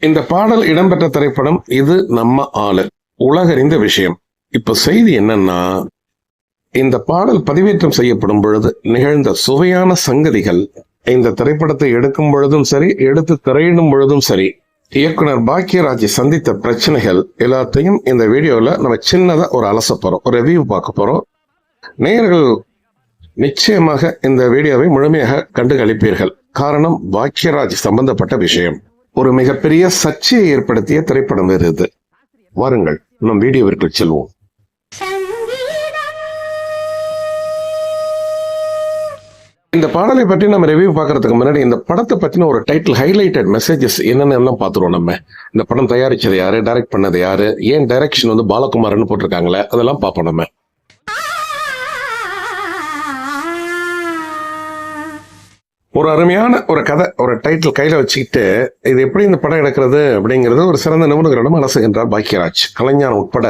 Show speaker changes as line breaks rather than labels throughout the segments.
இந்த பாடல் இடம்பெற்ற திரைப்படம் இது நம்ம ஆளு. உலகறிந்த விஷயம். இப்ப செய்தி என்னன்னா இந்த பாடல் பதிவேற்றம் செய்யப்படும் பொழுது நிகழ்ந்த சுவையான சங்கதிகள் இந்த திரைப்படத்தை எடுக்கும் பொழுதும் சரி எடுத்து திரையிடும் பொழுதும் சரி இயக்குனர் பாக்கியராஜ் சந்தித்த பிரச்சனைகள் எல்லாத்தையும் இந்த வீடியோல நம்ம சின்னதா ஒரு அலச போறோம் ஒரு ரிவ்யூ பார்க்க போறோம். நேயர்கள் நிச்சயமாக இந்த வீடியோவை முழுமையாக கண்டு கழிப்பீர்கள் காரணம் பாக்யராஜ் சம்பந்தப்பட்ட விஷயம். ஒரு மிகப்பெரிய சர்ச்சையை ஏற்படுத்திய திரைப்படம் வருது இது. வாருங்கள் நம் வீடியோவிற்குள் செல்வோம். இந்த பாடலை பற்றி நம்ம ரிவ்யூ பார்க்கறதுக்கு முன்னாடி இந்த படத்தை பற்றின ஒரு டைட்டில் ஹைலைட்டட் மெசேஜஸ் என்னென்ன எல்லாம் பார்த்துருவோம் நம்ம? இந்த படம் தயாரிச்சது யாரு? டைரக்ட் பண்ணது யாரு? ஏன் டைரக்ஷன் வந்து பாலகுமார்னு போட்டிருக்காங்களே? அதெல்லாம் பார்ப்போம் நம்ம. ஒரு அருமையான ஒரு கதை ஒரு டைட்டில் கையில் வச்சுக்கிட்டு இது எப்படி இந்த படம் எடுக்கிறது அப்படிங்கிறது ஒரு சிறந்த நிபுணர்களிடம் அலசுகின்றார் பாக்கியராஜ். கலைஞானம் உட்பட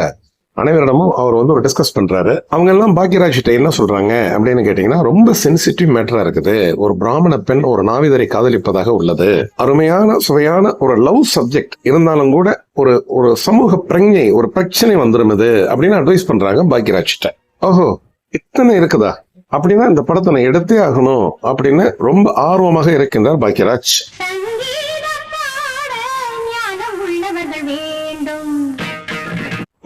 அனைவரிடமும் அவர் வந்து ஒரு டிஸ்கஸ் பண்ணுறாரு அவங்க எல்லாம் பாக்கியராஜ்கிட்ட என்ன சொல்கிறாங்க அப்படின்னு கேட்டிங்கன்னா ரொம்ப சென்சிட்டிவ் மேட்டராக இருக்குது. ஒரு பிராமண பெண் ஒரு நாவிதரை காதலிப்பதாக உள்ளது. அருமையான சுவையான ஒரு லவ் சப்ஜெக்ட் இருந்தாலும் கூட ஒரு ஒரு சமூக பிரஞை ஒரு பிரச்சனை வந்துடும் இது அப்படின்னு அட்வைஸ் பண்ணுறாங்க பாக்கியராஜ்கிட்ட ஓஹோ இத்தனை இருக்குதா? அப்படின்னா இந்த படத்தை நான் எடுத்தே ஆகணும் அப்படின்னு ரொம்ப ஆர்வமாக இருக்கின்றார் பாக்கியராஜ்.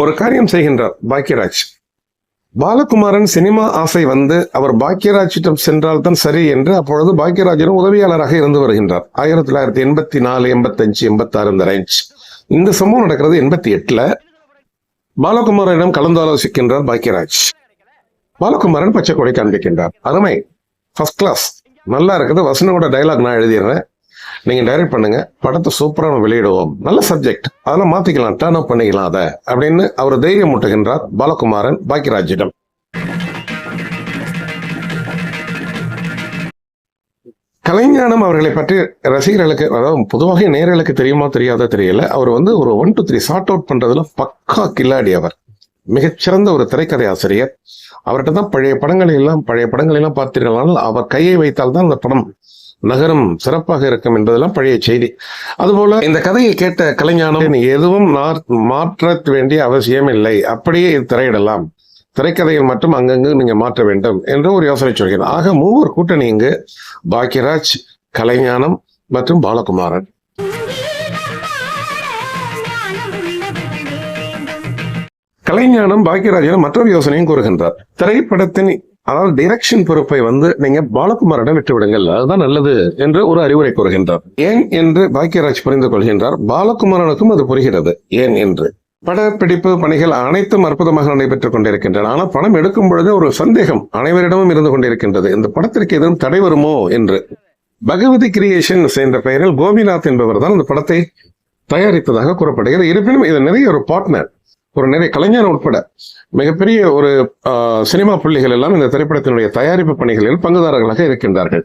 ஒரு காரியம் செய்கின்றார் பாக்கியராஜ். பாலகுமாரன் சினிமா ஆசை வந்து அவர் பாக்கியராஜிடம் சென்றால் தான் சரி என்று அப்பொழுது பாக்கியராஜனும் உதவியாளராக இருந்து வருகின்றார். ஆயிரத்தி தொள்ளாயிரத்தி எண்பத்தி நாலு எண்பத்தஞ்சு எண்பத்தாறு இந்த ரேஞ்ச் இந்த சம்பவம் நடக்கிறது எண்பத்தி எட்டுல. பாலகுமாரனிடம் கலந்தாலோசிக்கின்றார் பாக்கியராஜ். பாலகுமாரன் பச்சை கொடை காண்பிக்கின்றார். அருமை. ஃபர்ஸ்ட் கிளாஸ் நல்லா இருக்குது. வசனோட டைலாக் நான் எழுதிடுறேன். நீங்கள் டைரக்ட் பண்ணுங்க. படத்தை சூப்பராக நம்ம வெளியிடுவோம். நல்ல சப்ஜெக்ட் அதெல்லாம் மாத்திக்கலாம். டர்ன் அப் பண்ணிக்கலாம் அதை. அப்படின்னு அவர் தைரியம் மூட்டுகின்றார் பாலகுமாரன் பாக்கியராஜிடம். கலைஞானம் அவர்களை பற்றி ரசிகர்களுக்கு அதாவது பொதுவாக நேர்களுக்கு தெரியுமா தெரியாத தெரியல. அவர் வந்து ஒரு one two three short out பண்றதுல பக்கா கில்லாடி அவர். மிகச்சிறந்த ஒரு திரைக்கதை ஆசிரியர் அவர்கிட்ட தான் பழைய படங்களை எல்லாம் பழைய படங்களை எல்லாம் பார்த்தீர்களானால் அவர் கையை வைத்தால் தான் அந்த படம் நகரம் சிறப்பாக இருக்கும் என்பதெல்லாம் பழைய செய்தி. அதுபோல இந்த கதையை கேட்ட கலைஞானம் நீ எதுவும் மாற்ற வேண்டிய அவசியம் இல்லை. அப்படியே இது திரையிடலாம். திரைக்கதையில் மட்டும் அங்கங்கு நீங்க மாற்ற வேண்டும் என்று ஒரு யோசனை சொல்கிறேன் ஆக மூவர் கூட்டணி இங்கு பாக்கியராஜ் கலைஞானம் மற்றும் பாலகுமாரன். கலைஞானம் பாக்கியராஜன் மற்றொரு யோசனையும் கூறுகின்றார். திரைப்படத்தின் அதாவது டைரக்ஷன் பொறுப்பை வந்து நீங்க பாலகுமாரிடம் விட்டு விடுங்கள் அதுதான் நல்லது. என்று ஒரு அறிவுரை கூறுகின்றார். ஏன் என்று பாக்கியராஜ் புரிந்து கொள்கின்றார். பாலகுமாரனுக்கும் அது புரிகிறது. ஏன் என்று. படப்பிடிப்பு பணிகள் அனைத்தும் அற்புதமாக நடைபெற்றுக் கொண்டிருக்கின்றன. ஆனால் படம் எடுக்கும் பொழுது ஒரு சந்தேகம் அனைவரிடமும் இருந்து கொண்டிருக்கின்றது. இந்த படத்திற்கு எதுவும் தடை வருமோ என்று. பகவதி கிரியேஷன்ஸ் என்ற பெயரில் கோபிநாத் என்பவர் தான் இந்த படத்தை தயாரித்ததாக கூறப்படுகிறது. இருப்பினும் இது நிறைய ஒரு பார்ட்னர் ஒரு நிறைய கலைஞர் உட்பட மிகப்பெரிய ஒரு சினிமா பிள்ளைகள் எல்லாம் இந்த திரைப்படத்தினுடைய தயாரிப்பு பணிகளில் பங்குதாரர்களாக இருக்கின்றார்கள்.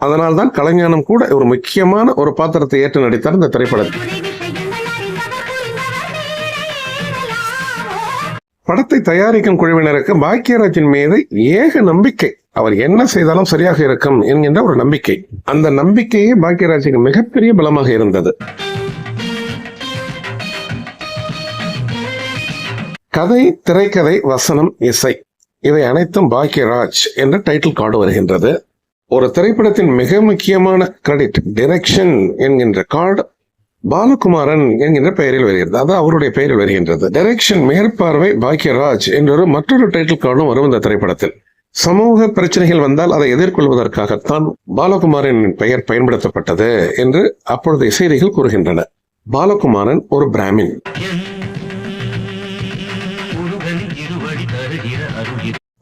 அதனால்தான் கலைஞானம் கூட ஒரு முக்கியமான ஒரு பாத்திரத்தை ஏற்று நடித்தார் இந்த திரைப்படத்தில் படத்தை தயாரிக்கும் குழுவினருக்கு பாக்கியராஜின் மீது ஏக நம்பிக்கை. அவர் என்ன செய்தாலும் சரியாக இருக்கும் என்கின்ற ஒரு நம்பிக்கை. அந்த நம்பிக்கையே பாக்கியராஜுக்கு மிகப்பெரிய பலமாக இருந்தது. கதை திரைக்கதை வசனம் இசை. இவை அனைத்தும் பாக்கியராஜ் என்ற டைட்டில் கார்டு வருகின்றது. ஒரு திரைப்படத்தின் மிக முக்கியமான கிரெடிட் டிரெக்ஷன் என்கின்ற கார்டு பாலகுமாரன் என்கின்ற பெயரில் வருகிறது. அது அவருடைய பெயரில் வருகின்றது. டைரக்ஷன் மேற்பார்வை பாக்கியராஜ் என்றொரு மற்றொரு டைட்டில் கார்டும் வரும் இந்த திரைப்படத்தில். சமூக பிரச்சனைகள் வந்தால் அதை எதிர்கொள்வதற்காகத்தான் பாலகுமாரன் பெயர் பயன்படுத்தப்பட்டது என்று அப்பொழுது செய்திகள் கூறுகின்றன. பாலகுமாரன் ஒரு பிராமின்.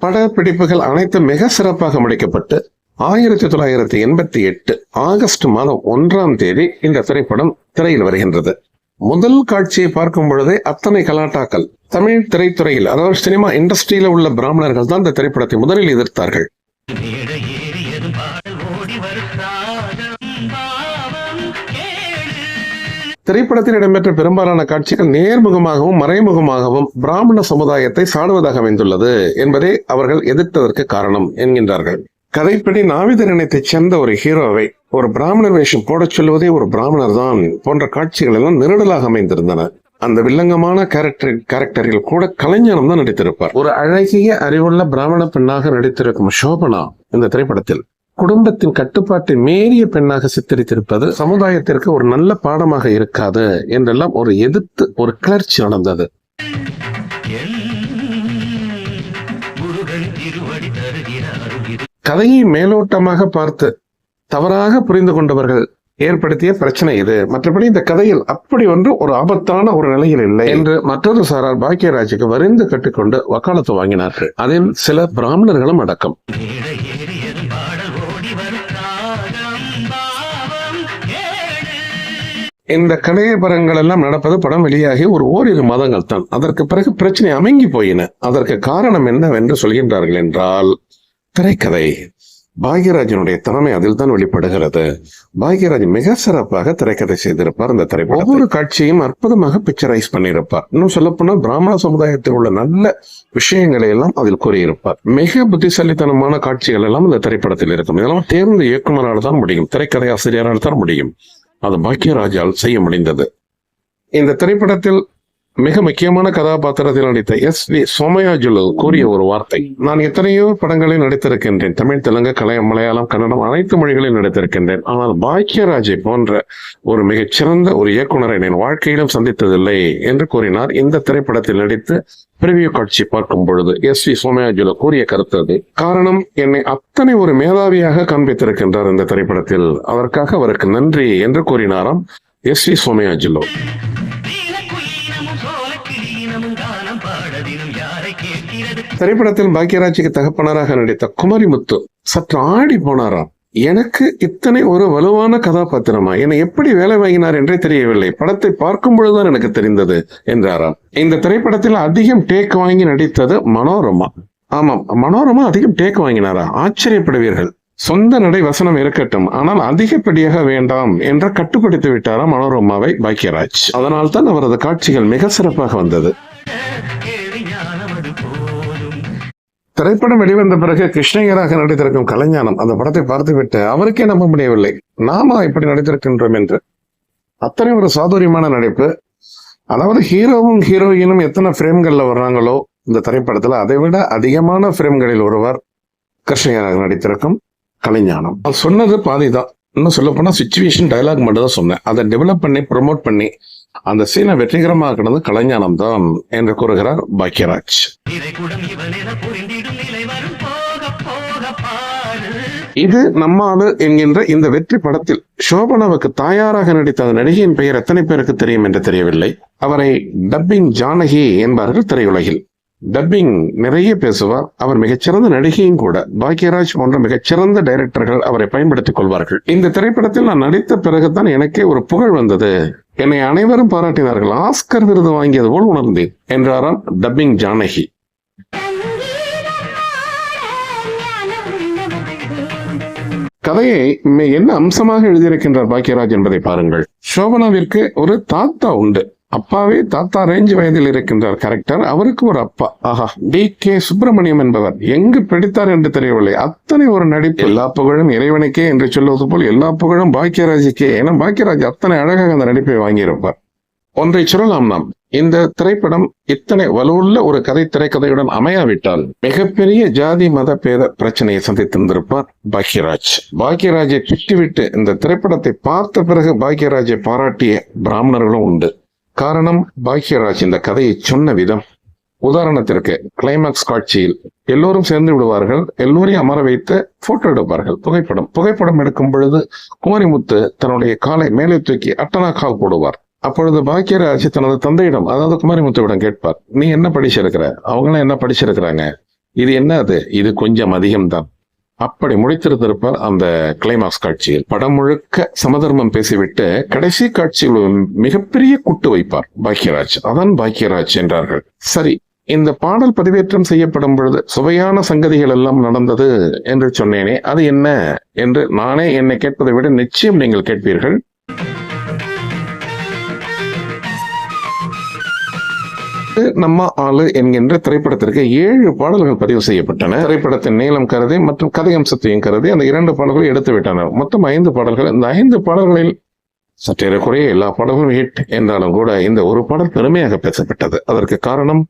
படப்பிடிப்புகள் அனைத்தும் மிக சிறப்பாக முடிக்கப்பட்டு ஆயிரத்தி தொள்ளாயிரத்தி எண்பத்தி எட்டு ஆகஸ்ட் மாதம் ஒன்றாம் தேதி இந்த திரைப்படம் திரையில் வருகின்றது. முதல் காட்சியை பார்க்கும் பொழுதே அத்தனை கலாட்டாக்கள் தமிழ் திரைத்துறையில் அதாவது சினிமா இண்டஸ்ட்ரியில உள்ள பிராமணர்கள் தான் இந்த திரைப்படத்தை முதலில் எதிர்த்தார்கள். திரைப்படத்தில் இடம்பெற்ற பெரும்பாலான காட்சிகள் நேர்முகமாகவும் மறைமுகமாகவும் பிராமண சமுதாயத்தை சாடுவதாக அமைந்துள்ளது என்பதே அவர்கள் எதிர்த்ததற்கு காரணம் என்கின்றார்கள். கதைப்படி நாவிதர் இனத்தைச் சேர்ந்த ஒரு ஹீரோவை ஒரு பிராமணர் வேஷம் போடச் சொல்வதே ஒரு பிராமணர் தான் போன்ற காட்சிகள் எல்லாம் நிரடலாக அமைந்திருந்தன. அந்த வில்லங்கமான கேரக்டர் கேரக்டரில் கூட கலைஞானம் தான் நடித்திருப்பார். ஒரு அழகிய அறிவுள்ள பிராமண பெண்ணாக நடித்திருக்கும் சோபனா இந்த திரைப்படத்தில் குடும்பத்தின் கட்டுப்பாட்டை மீறிய பெண்ணாக சித்தரித்திருப்பது சமுதாயத்திற்கு ஒரு நல்ல பாடமாக இருக்காது என்றெல்லாம் ஒரு எதிர்த்து ஒரு கிளர்ச்சி நடந்தது கதையை மேலோட்டமாக பார்த்து தவறாக புரிந்து கொண்டவர்கள் ஏற்படுத்திய பிரச்சனை இது. மற்றபடி இந்த கதையில் அப்படி ஒன்று ஒரு ஆபத்தான ஒரு நிலையில் இல்லை என்று மற்றொரு சாரார் பாக்கியராஜுக்கு வரிந்து கட்டிக்கொண்டு வக்காலத்து வாங்கினார்கள். அதில் சில பிராமணர்களும் அடக்கம். இந்த கடையபரங்கள் எல்லாம் நடப்பது படம் வெளியாகி ஒரு ஓரிரு மாதங்கள் தான். அதற்கு பிறகு பிரச்சனை அமங்கி போயின. அதற்கு காரணம் என்னவென்று சொல்கின்றார்கள் என்றால் திரைக்கதை. பாக்யராஜனுடைய திறமை அதில் தான் வெளிப்படுகிறது. பாக்யராஜ் மிக சிறப்பாக திரைக்கதை செய்திருப்பார் இந்த திரைப்படம் ஒவ்வொரு காட்சியும் அற்புதமாக பிக்சரைஸ் பண்ணியிருப்பார். இன்னும் சொல்லப்போனால் பிராமண சமுதாயத்தில் உள்ள நல்ல விஷயங்களை எல்லாம் அதில் கூறியிருப்பார். மிக புத்திசாலித்தனமான காட்சிகள் எல்லாம் இந்த திரைப்படத்தில் இருக்கும். இதெல்லாம் தேர்ந்த இயக்குநரால் தான் முடியும். திரைக்கதை ஆசிரியரால் தான் முடியும். அது பாக்கியராஜால் செய்ய முடிந்தது இந்த திரைப்படத்தில் மிக முக்கியமான கதாபாத்திரத்தில் நடித்த எஸ் வி சோமயாஜுலு கூறிய ஒரு வார்த்தை. நான் எத்தனையோ படங்களில் நடித்திருக்கின்றேன். தமிழ் தெலுங்கு கலை மலையாளம் கன்னடம் அனைத்து மொழிகளில் நடித்திருக்கின்றேன். ஆனால் பாக்கியராஜை போன்ற ஒரு மிகச்சிறந்த ஒரு இயக்குனரை நான் வாழ்க்கையிலும் சந்தித்ததில்லை என்று கூறினார். இந்த திரைப்படத்தில் நடித்து பிரிவியூ காட்சி பார்க்கும் பொழுது எஸ் வி சோமயாஜுலு கூறிய கருத்து அது. காரணம் என்னை அத்தனை ஒரு மேதாவியாக காண்பித்திருக்கின்றார் இந்த திரைப்படத்தில். அதற்காக அவருக்கு நன்றி என்று கூறினாராம் எஸ் வி சோமயாஜுலு திரைப்படத்தில் பாக்கியராஜுக்கு தகப்பனராக நடித்த குமரிமுத்து சற்று ஆடி போனாராம். எனக்கு இத்தனை ஒரு வலுவான கதாபாத்திரமா? என்னை எப்படி வேலை வாங்கினார் என்றே தெரியவில்லை. படத்தை பார்க்கும் பொழுதுதான் எனக்கு தெரிந்தது என்றாராம். இந்த திரைப்படத்தில் அதிகம் டேக் வாங்கி நடித்தது மனோரமா. ஆமாம் மனோரமா அதிகம் டேக் வாங்கினாரா? ஆச்சரியப்படுவீர்கள். சொந்த நடை வசனம் இருக்கட்டும். ஆனால் அதிகப்படியாக வேண்டாம் என்ற கட்டுப்படுத்தி விட்டாராம் மனோரமாவை பாக்கியராஜ். அதனால் தான் அவரது காட்சிகள் மிக சிறப்பாக வந்தது. திரைப்படம் வெளிவந்த பிறகு கிருஷ்ணய்யராக நடித்திருக்கும் கலைஞானம் அந்த படத்தை பார்த்துவிட்டு அவருக்கே நம்ப முடியவில்லை. நாம இப்படி நடித்திருக்கின்றோம் என்று. அத்தனை ஒரு சாதுரியமான நடிப்பு. அதாவது ஹீரோவும் ஹீரோயினும் எத்தனை ஃப்ரேம்களில் வர்றாங்களோ இந்த திரைப்படத்தில் அதை விட அதிகமான ஃப்ரேம்களில் ஒருவர் கிருஷ்ணய்யராக நடித்திருக்கும் கலைஞானம். அது சொன்னது பாதிதான். இன்னும் சொல்ல போனால் சுச்சுவேஷன் டைலாக் மட்டும் தான் சொன்னேன். அதை டெவலப் பண்ணி ப்ரொமோட் பண்ணி அந்த சீனை வெற்றிகரமாக்குனது கலைஞானம் தான் என்று கூறுகிறார் பாக்யராஜ். இது நம்மாளு என்கின்ற இந்த வெற்றி படத்தில் சோபனாவுக்கு தாயாராக நடித்த அந்த நடிகையின் பெயர் எத்தனை பேருக்கு தெரியும் என்று தெரியவில்லை. அவரை டப்பிங் ஜானகி என்பார்கள் திரையுலகில். டப்பிங் நிறைய பேசுவார். அவர் மிகச்சிறந்த நடிகையும் கூட. பாக்யராஜ் போன்ற மிகச்சிறந்த டைரக்டர்கள் அவரை பயன்படுத்திக் கொள்வார்கள். இந்த திரைப்படத்தில் நான் நடித்த பிறகுதான் எனக்கே ஒரு புகழ் வந்தது. என்னை அனைவரும் பாராட்டினார்கள். ஆஸ்கர் விருது வாங்கியது போல் உணர்ந்தேன் என்றாராம் டப்பிங் ஜானகி. கதையை என்ன அம்சமாக எழுதியிருக்கின்றார் பாக்கியராஜ் என்பதை பாருங்கள். சோபனாவிற்கு ஒரு தாத்தா உண்டு. அப்பாவே தாத்தா ரேஞ்ச் வயதில் இருக்கின்றார். கரெக்டர் அவருக்கு ஒரு அப்பா. ஆஹா டி கே சுப்பிரமணியம் என்பவர் எங்கு பிடித்தார் என்று தெரியவில்லை. அத்தனை ஒரு நடிப்பு. எல்லா புகழும் இறைவனுக்கே என்று சொல்வது போல் எல்லா புகழும் பாக்கியராஜுக்கே. ஏன்னா பாக்கியராஜ் அத்தனை அழகாக அந்த நடிப்பை வாங்கியிருப்பார். ஒன்றை சொல்லலாம் நாம். இந்த திரைப்படம் இத்தனை வலுவுள்ள ஒரு கதை திரைக்கதையுடன் அமையாவிட்டால் மிகப்பெரிய ஜாதி மத பேத பிரச்சனையை சந்தித்திருந்திருப்பார் பாக்யராஜ். பாக்யராஜை திட்டிவிட்டு இந்த திரைப்படத்தை பார்த்த பிறகு பாக்யராஜை பாராட்டிய பிராமணர்களும் உண்டு. காரணம் பாக்யராஜ் இந்த கதையை சொன்ன விதம். உதாரணத்திற்கு கிளைமாக்ஸ் காட்சியில் எல்லோரும் சேர்ந்து விடுவார்கள் எல்லோரையும் அமர வைத்து போட்டோ எடுப்பார்கள். புகைப்படம். புகைப்படம் எடுக்கும் பொழுது குமரிமுத்து தன்னுடைய காலை மேலே தூக்கி அட்டனா போடுவார். அப்பொழுது பாக்கியராஜ் தனது தந்தையிடம் அதாவது குமாரிமுத்துவிடம் கேட்பார் நீ என்ன படிச்சிருக்கிற? அவங்களாம் என்ன படிச்சிருக்கிறாங்க? இது என்ன அது இது கொஞ்சம் அதிகம்தான். அப்படி முடித்திருந்திருப்பார் அந்த கிளைமாக்ஸ் காட்சியில். படம் முழுக்க சமதர்மம் பேசிவிட்டு கடைசி காட்சியில் மிகப்பெரிய குட்டு வைப்பார் பாக்கியராஜ். அதான் பாக்கியராஜ் என்றார்கள். சரி இந்த பாடல் பதிவேற்றம் செய்யப்படும் பொழுது சுவையான சங்கதிகள் எல்லாம் நடந்தது? என்று சொன்னேனே அது என்ன? என்று நானே என்னை கேட்பதை விட நிச்சயம் நீங்கள் கேட்பீர்கள். நம்ம ஆளு என்கின்ற திரைப்படத்திற்கு ஏழு பாடல்கள் பதிவு செய்யப்பட்டன. திரைப்படத்தின் நீளம் கருதி மற்றும் கதையம்சத்தையும் கருதி அந்த இரண்டு பாடல்களை எடுத்து விட்டனர் மொத்தம் ஐந்து பாடல்கள். இந்த ஐந்து பாடல்களில் சற்றேறக்குறைய எல்லா பாடல்களும் ஹிட் என்றாலும் கூட இந்த ஒரு பாடல் பெருமையாக பேசப்பட்டது. அதற்கு காரணம்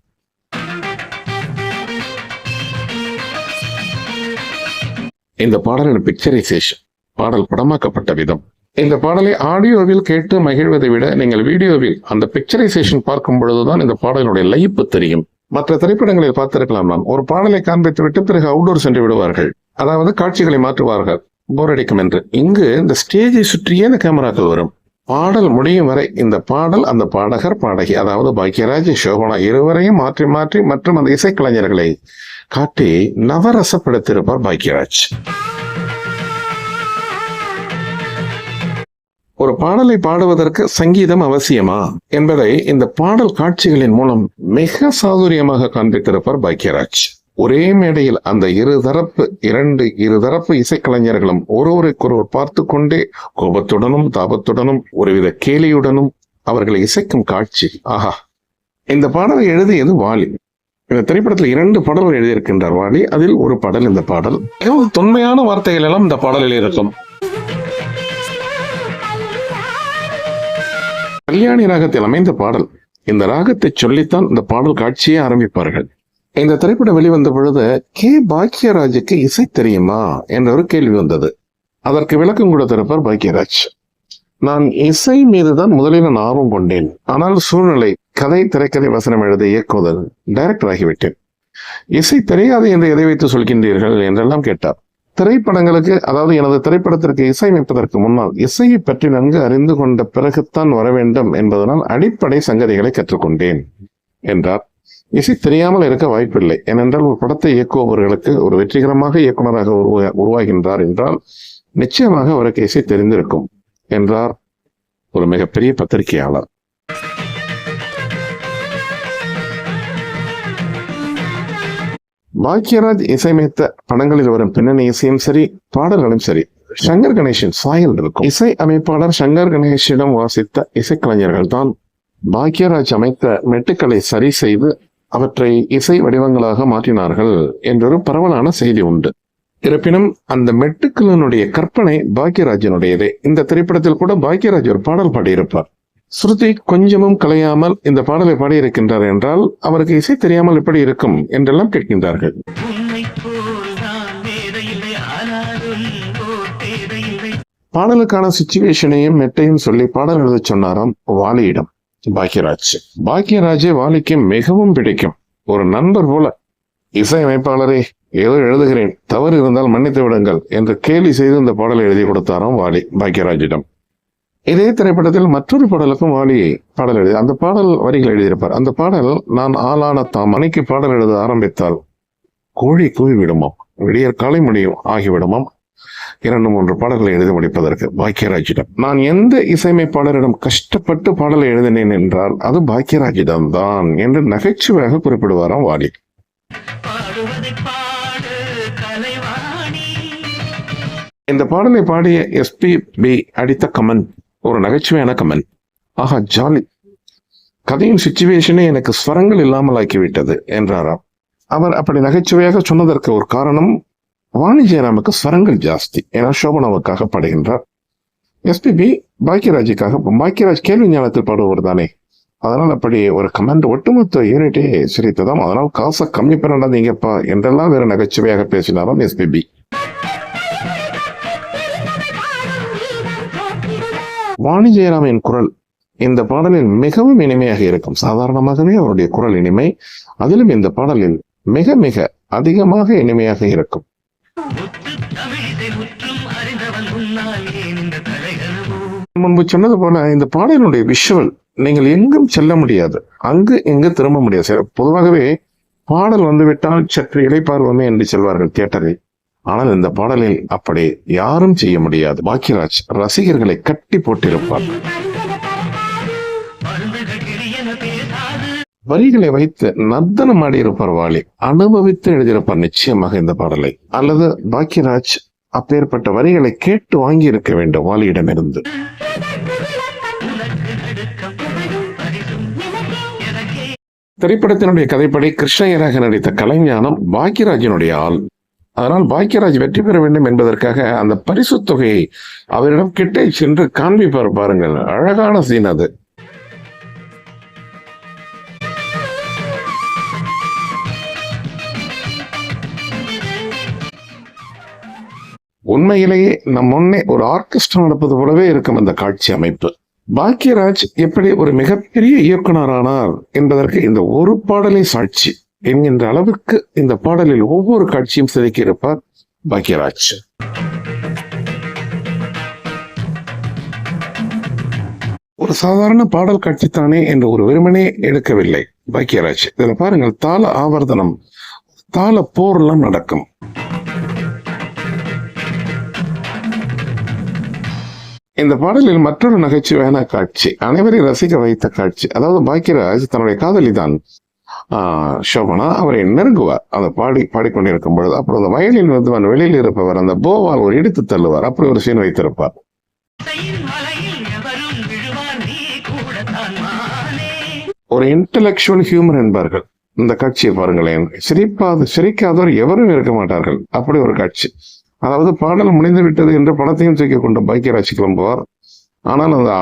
இந்த பாடலின் பிக்சரைசேஷன் பாடல் படமாக்கப்பட்ட விதம். இந்த பாடலை ஆடியோவில் கேட்டு மகிழ்வதை விட நீங்கள் வீடியோவில் அந்த பிக்சரைசேஷன் பார்க்கும் பொழுதுதான் இந்த பாடலினுடைய லைப்பு தெரியும். மற்ற திரைப்படங்களில் பார்த்திருக்கலாம் நாம். ஒரு பாடலை காண்பித்து விட்டு பிறகு அவுடோர் சென்று விடுவார்கள். அதாவது காட்சிகளை மாற்றுவார்கள். போர் அடிக்கும் என்று. இங்கு இந்த ஸ்டேஜை சுற்றியே இந்த கேமராக்கள் வரும். பாடல் முடியும் வரை இந்த பாடல் அந்த பாடகர் பாடகி அதாவது பாக்யராஜ் சோபனா இருவரையும் மாற்றி மாற்றி மற்றும் அந்த இசைக்கலைஞர்களை காட்டி நவரசப்படுத்தியிருப்பார் பாக்யராஜ். ஒரு பாடலை பாடுவதற்கு சங்கீதம் அவசியமா என்பதை இந்த பாடல் காட்சிகளின் மூலம் மிக சாதுரியமாக காண்பித்திருப்பார் பாக்யராஜ். ஒரே மேடையில் அந்த இரு தரப்பு இரண்டு இரு தரப்பு இசைக்கலைஞர்களும் ஒருவருக்கொருவர் பார்த்து கொண்டே கோபத்துடனும் தாபத்துடனும் ஒருவித கேலியுடனும் அவர்களை இசைக்கும் காட்சி. ஆஹா. இந்த பாடலை எழுதியது வாலி. இந்த திரைப்படத்தில் இரண்டு பாடல்கள் எழுதியிருக்கின்றார் வாலி. அதில் ஒரு பாடல் இந்த பாடல். மிகவும் தொன்மையான வார்த்தைகள் எல்லாம் இந்த பாடலில் இருக்கும். கல்யாணி ராகத்தில் அமைந்த பாடல். இந்த ராகத்தை சொல்லித்தான் இந்த பாடல் காட்சியை ஆரம்பிப்பார்கள். இந்த திரைப்படம் வெளிவந்த பொழுது கே பாக்யராஜுக்கு இசை தெரியுமா? என்ற ஒரு கேள்வி வந்தது. அதற்கு விளக்கம் கொடுத்திருப்பார் பாக்யராஜ். நான் இசை மீதுதான் முதலில் நான் ஆர்வம் கொண்டேன். ஆனால் சூழ்நிலை கதை திரைக்கதை வசனம் எழுத இயக்குவதல் டைரக்டர் ஆகிவிட்டேன். இசை தெரியாது என்று எதை வைத்து சொல்கின்றீர்கள் என்றெல்லாம் கேட்டார். திரைப்படங்களுக்கு அதாவது எனது திரைப்படத்திற்கு இசையமைப்பதற்கு முன்னால் இசையை பற்றி நன்கு அறிந்து கொண்ட பிறகுத்தான் வர வேண்டும் என்பதனால் அடிப்படை சங்கதிகளை கற்றுக்கொண்டேன் என்றார். இசை தெரியாமல் இருக்க வாய்ப்பில்லை ஏனென்றால் ஒரு படத்தை இயக்குபவர்களுக்கு ஒரு வெற்றிகரமாக இயக்குனராக உருவா உருவாகின்றார் என்றால் நிச்சயமாக அவருக்கு இசை தெரிந்திருக்கும் என்றார் ஒரு மிகப்பெரிய பத்திரிகையாளர். பாக்யராஜ் இசையமைத்த படங்களில் வரும் பின்னணி இசையும் சரி பாடல்களும் சரி சங்கர் கணேஷின் சாயல் இருக்கும். இசை அமைப்பாளர் சங்கர் கணேஷிடம் வாசித்த இசைக்கலைஞர்கள் தான் பாக்யராஜ் அமைத்த மெட்டுக்களை சரி செய்து அவற்றை இசை வடிவங்களாக மாற்றினார்கள் என்றொரு பரவலான செய்தி உண்டு. இருப்பினும் அந்த மெட்டுக்களினுடைய கற்பனை பாக்யராஜனுடையதே இந்த திரைப்படத்தில் கூட பாக்யராஜ் ஒரு பாடல் பாடியிருப்பார். ஸ்ருதி கொஞ்சமும் கலையாமல் இந்த பாடலை பாடியிருக்கின்றார் என்றால் அவருக்கு இசை தெரியாமல் எப்படி இருக்கும் என்றெல்லாம் கேட்கின்றார்கள். பாடலுக்கான சுச்சுவேஷனையும் மெட்டையும் சொல்லி பாடல் எழுதச் சொன்னாராம் வாலியிடம். பாக்யராஜ் பாக்யராஜே வாலிக்கு மிகவும் பிடிக்கும். ஒரு நண்பர் போல இசையமைப்பாளரே ஏதோ எழுதுகிறேன். தவறு இருந்தால் மன்னித்து விடுங்கள் என்று கேலி செய்து இந்த பாடலை எழுதி கொடுத்தாராம் வாலி பாக்யராஜிடம் இதே திரைப்படத்தில் மற்றொரு பாடலுக்கும் வாலி பாடல் எழுதி அந்த பாடல் வரிகள் எழுதியிருப்பார். அந்த பாடல் நான் ஆளான தாம் மணிக்கு பாடல் எழுத ஆரம்பித்தால் கோழி கூவி விடுமாம் விடியற் காலை முடியும் ஆகிவிடுமாம் இரண்டு மூன்று பாடல்களை எழுதி முடிப்பதற்கு பாக்யராஜிடம் நான் எந்த இசையமைப்பாளரிடம் கஷ்டப்பட்டு பாடலை எழுதினேன் என்றால் அது பாக்யராஜிடம் தான் என்று நகைச்சுவையாக குறிப்பிடுவாராம் வாலி இந்த பாடலை பாடிய எஸ்பி பி அடித்த கமெண்ட் ஒரு நகைச்சுவையான கமெண்ட் ஆஹா ஜாலி. கதையின் சுச்சுவேஷனே எனக்கு ஸ்வரங்கள் இல்லாமல் ஆக்கிவிட்டது என்றாராம். அவர் அப்படி நகைச்சுவையாக சொன்னதற்கு ஒரு காரணம் வாணி ஜெயராமுக்கு ஸ்வரங்கள் ஜாஸ்தி ஏன்னா சோபனாவுக்காக பாடுகின்றார். எஸ்பிபி பாக்கியராஜுக்காக பாக்கியராஜ் கேள்வி ஞானத்தில் பாடுபவர் தானே. அதனால் அப்படி ஒரு கமெண்ட் ஒட்டுமொத்த யூனிட்டே சிரித்ததாம். அதனால் காசை கம்மி பண்ணாதீங்கப்பா என்றெல்லாம் வேறு நகைச்சுவையாக பேசினாராம் எஸ்பிபி வாணி ஜெயராமின் குரல் இந்த பாடலில் மிகவும் இனிமையாக இருக்கும். சாதாரணமாகவே அவருடைய குரல் இனிமை அதிலும் இந்த பாடலில் மிக மிக அதிகமாக இனிமையாக இருக்கும். முன்பு சொன்னது போல இந்த பாடலினுடைய விஷுவல் நீங்கள் எங்கும் செல்ல முடியாது. அங்கு இங்கு திரும்ப முடியாது. பொதுவாகவே பாடல் வந்துவிட்டால் சற்று இளைப்பார்வமே என்று சொல்வார்கள் தியேட்டரில் ஆனால் இந்த பாடலில் அப்படி யாரும் செய்ய முடியாது. பாக்யராஜ் ரசிகர்களை கட்டி போட்டிருப்பார். வரிகளை வைத்து நர்த்தனம் ஆடியிருப்பார் வாலி. அனுபவித்து எழுதியிருப்பார் நிச்சயமாக இந்த பாடலை. அல்லது பாக்யராஜ் அப்பேற்பட்ட வரிகளை கேட்டு வாங்கி இருக்க வேண்டும் வாலியிடமிருந்து. திரைப்படத்தினுடைய கதைப்படி கிருஷ்ணயராக நடித்த கலைஞானம் பாக்கியராஜனுடைய ஆள். அதனால் பாக்கியராஜ் வெற்றி பெற வேண்டும் என்பதற்காக அந்த பரிசுத் தொகையை அவரிடம் கிட்டே சென்று காண்பிப்பார் பாருங்கள். அழகான சீன் அது. உண்மையிலேயே நம் முன்னே ஒரு ஆர்கெஸ்ட்ரா நடப்பது போலவே இருக்கும் அந்த காட்சி அமைப்பு. பாக்யராஜ் எப்படி ஒரு மிகப்பெரிய இயக்குனரானார் என்பதற்கு இந்த ஒரு பாடலே சாட்சி. என்கின்ற அளவுக்கு இந்த பாடலில் ஒவ்வொரு காட்சியும் சிதைக்கியிருப்பார் பாக்யராஜ். ஒரு சாதாரண பாடல் காட்சி தானே என்ற ஒரு வெறுமனே எடுக்கவில்லை பாக்யராஜ். இதுல பாருங்கள் தாள ஆவர்த்தனம் தாள போர்லாம் நடக்கும். இந்த பாடலில் மற்றொரு நகைச்சுவையான காட்சி அனைவரையும் ரசிக்க வைத்த காட்சி அதாவது பாக்யராஜ் தன்னுடைய காதலி தான் சோபனா அவரை நெருங்குவார்? அந்த பாடி பாடிக்கொண்டிருக்கும் பொழுது அப்புறம் அந்த வயலின் வந்து வெளியில் இருப்பவர் அந்த போவால் ஒரு இடித்து தள்ளுவார். அப்படி ஒரு சீன் வைத்திருப்பார். ஒரு இன்டலெக்சுவல் ஹியூமர் என்பார்கள். இந்த காட்சியை பாருங்களேன். சிரிப்பாத சிரிக்காதவர் எவரும் இருக்க மாட்டார்கள். அப்படி ஒரு காட்சி. அதாவது பாடல் முடிந்து விட்டது என்று பணத்தையும் தூக்கி கொண்டு பைக்கராட்சி கிளம்புவார். ஆனால் அந்த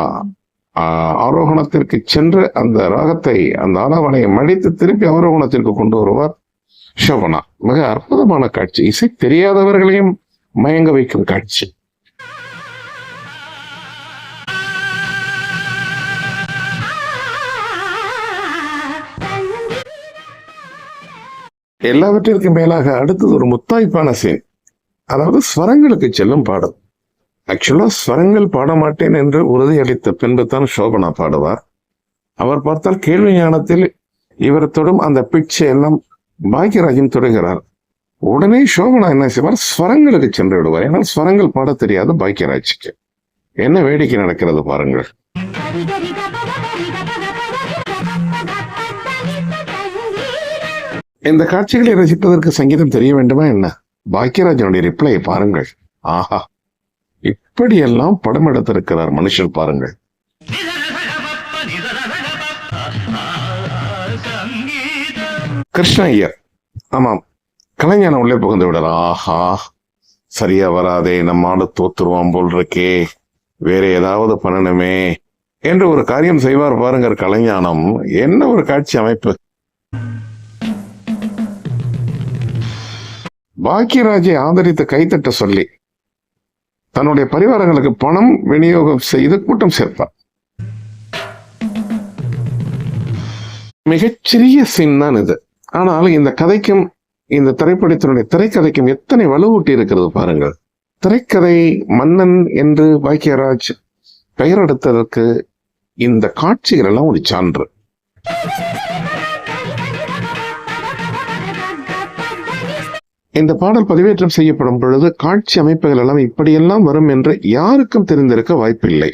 ஆரோகணத்திற்கு சென்று அந்த ராகத்தை அந்த ஆலாவணையை மடித்து திருப்பி அவரோகணத்திற்கு கொண்டு வருவார். சோபனா மிக அற்புதமான காட்சி. இசை தெரியாதவர்களையும் மயங்க வைக்கும் காட்சி. எல்லாவற்றிற்கும் மேலாக அடுத்தது ஒரு முத்தாய்ப்பான சீன். அதாவது ஸ்வரங்களுக்கு செல்லும் பாடல். ஆக்சுவலாக ஸ்வரங்கள் பாட மாட்டேன் என்று உறுதியளித்த பின்பு தான் சோபனா பாடுவார். அவர் பார்த்தால் கேள்வி ஞானத்தில் இவர் தொடும் அந்த பிச்சை எல்லாம் பாக்யராஜன் தொடுகிறார். உடனே சோபனா என்ன செய்வார்? ஸ்வரங்களுக்கு சென்று விடுவார். ஏன்னா ஸ்வரங்கள் பாட தெரியாது பாக்யராஜுக்கு. என்ன வேடிக்கை நடக்கிறது பாருங்கள். இந்த காட்சிகளை ரசிப்பதற்கு சங்கீதம் தெரிய வேண்டுமா என்ன? பாக்யராஜனுடைய ரிப்ளை பாருங்கள். ஆஹா. இப்படியெல்லாம் படம் எடுத்திருக்கிறார் மனுஷன் பாருங்கள். கிருஷ்ண ஐயர். ஆமாம். கலைஞானம் உள்ளே புகுந்து விடலாம். ஆஹா. சரியா வராதே. நம்ம ஆடு தோத்துருவான் போல் இருக்கே வேற ஏதாவது பண்ணணுமே. என்று ஒரு காரியம் செய்வார் பாருங்க கலைஞானம். என்ன ஒரு காட்சி அமைப்பு. பாக்கியராஜை ஆதரித்து கைத்தட்ட சொல்லி தன்னுடைய பரிவாரங்களுக்கு பணம் விநியோகம் செய்து கூட்டம் சேர்ப்பார். மிகச்சிறிய சீன் தான் இது. ஆனால் இந்த கதைக்கும் இந்த திரைப்படத்தினுடைய திரைக்கதைக்கும் எத்தனை வலுவூட்டி இருக்கிறது பாருங்கள். திரைக்கதை மன்னன் என்று பாக்கியராஜ் பெயர் எடுத்ததற்கு இந்த காட்சிகள் எல்லாம் ஒரு சான்று இந்த பாடல் பதிவேற்றம் செய்யப்படும் பொழுது காட்சி அமைப்புகள் எல்லாம் இப்படியெல்லாம் வரும் என்று யாருக்கும் தெரிந்திருக்க வாய்ப்பில்லை.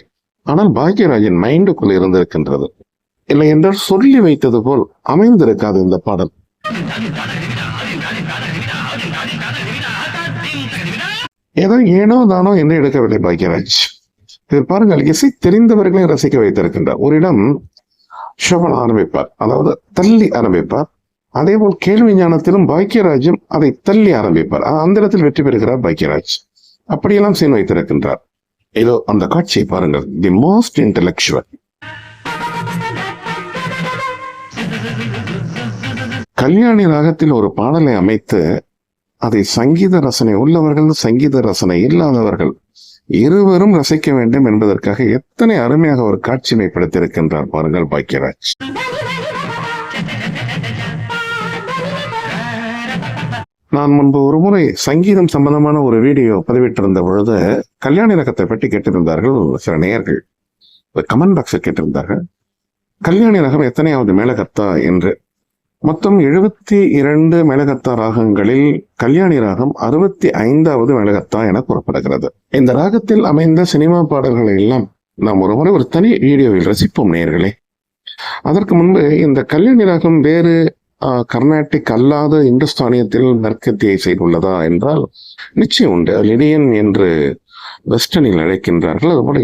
ஆனால் பாக்யராஜின் மைண்டுக்குள் இருந்திருக்கின்றது. இல்லை என்றால் சொல்லி வைத்தது போல் அமைந்திருக்காது இந்த பாடல். ஏதோ ஏனோ தானோ என்று எடுக்கவில்லை பாக்யராஜ். இது பாருங்கள் இசை தெரிந்தவர்களையும் ரசிக்க வைத்திருக்கின்றார். ஒரு இடம் சோபன் ஆரம்பிப்பார் அதாவது தள்ளி ஆரம்பிப்பார். அதே போல் கேள்வி ஞானத்திலும் பாக்யராஜும் அதை தள்ளி ஆரம்பிப்பார். அந்த இடத்தில் வெற்றி பெறுகிறார் பாக்யராஜ் அப்படியெல்லாம் சீன் வைத்திருக்கின்றார். இதோ அந்த காட்சியை பாருங்கள். தி மோஸ்ட் இன்டலெக்சுவல் கல்யாணி ராகத்தில் ஒரு பாடலை அமைத்து அதை சங்கீத ரசனை உள்ளவர்கள் சங்கீத ரசனை இல்லாதவர்கள் இருவரும் ரசிக்க வேண்டும் என்பதற்காக எத்தனை அருமையாக ஒரு காட்சிமைப்படுத்தியிருக்கின்றார் பாருங்கள் பாக்யராஜ் நான் முன்பு ஒரு முறை சங்கீதம் சம்பந்தமான ஒரு வீடியோ பதிவிட்டிருந்த பொழுது கல்யாணி ரகத்தை பற்றி கேட்டிருந்தார்கள் சில நேயர்கள். கமெண்ட் பாக்ஸில் கேட்டிருந்தார்கள். கல்யாணி ரகம் எத்தனையாவது மேலகத்தா என்று. மொத்தம் எழுபத்தி இரண்டு மேலகத்தா ராகங்களில் கல்யாணி ராகம் அறுபத்தி ஐந்தாவது மேலகத்தா என கூறப்படுகிறது. இந்த ராகத்தில் அமைந்த சினிமா பாடல்களை எல்லாம் நாம் ஒரு முறை ஒரு தனி வீடியோவில் ரசிப்போம் நேயர்களே. அதற்கு முன்பு இந்த கல்யாணி ராகம் வேறு ஆஹ், கர்நாடிக் அல்லாத இந்துஸ்தானியத்தில் நற்கத்தியை செய்துள்ளதா என்றால் நிச்சயம் உண்டு. லிடியன் என்று வெஸ்டர்னில் அழைக்கின்றார்கள். அதுபோல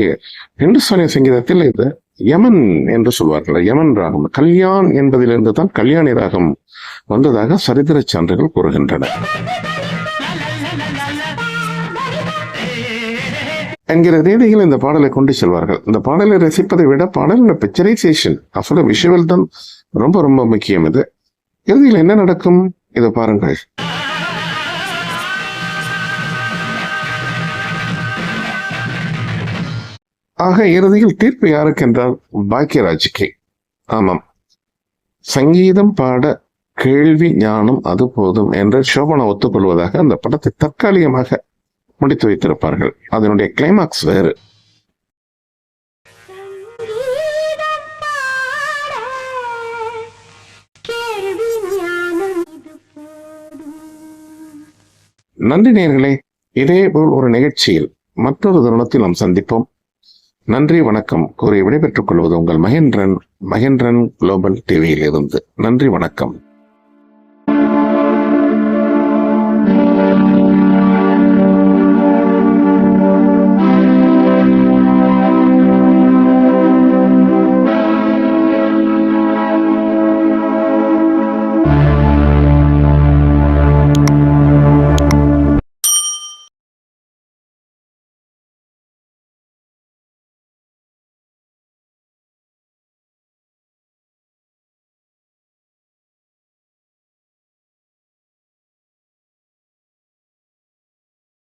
இந்துஸ்தானிய சங்கீதத்தில் இது யமன் என்று சொல்வார்கள். யமன் ராகம். கல்யாண் என்பதிலிருந்து தான் கல்யாணி ராகம் வந்ததாக சரித்திர சான்றுகள் கூறுகின்றன. என்கிற ரீதியில் இந்த பாடலை கொண்டு செல்வார்கள். இந்த பாடலை ரசிப்பதை விட பாடலின் பிக்சரைசேஷன் அசோட விஷுவல் தான் ரொம்ப ரொம்ப முக்கியம் இது. இறுதியில் என்ன நடக்கும்? இதை பாருங்கள் ஆக இறுதியில் தீர்ப்பு யாருக்கு என்றால் பாக்கியராஜுக்கு ஆமாம். சங்கீதம் பாட கேள்வி ஞானம் அது போதும் என்று சோபனா ஒத்துக்கொள்வதாக அந்த படத்தை தற்காலிகமாக முடித்து வைத்திருப்பார்கள். அதனுடைய கிளைமாக்ஸ் வேறு. நன்றி நேர்களே இதே போல் ஒரு நிகழ்ச்சியில் மற்றொரு தருணத்தில் நாம் சந்திப்போம். நன்றி வணக்கம் கூறி விடைபெற்றுக் கொள்வது உங்கள் மகேந்திரன் மகேந்திரன் குளோபல் டிவியில் இருந்து நன்றி வணக்கம்.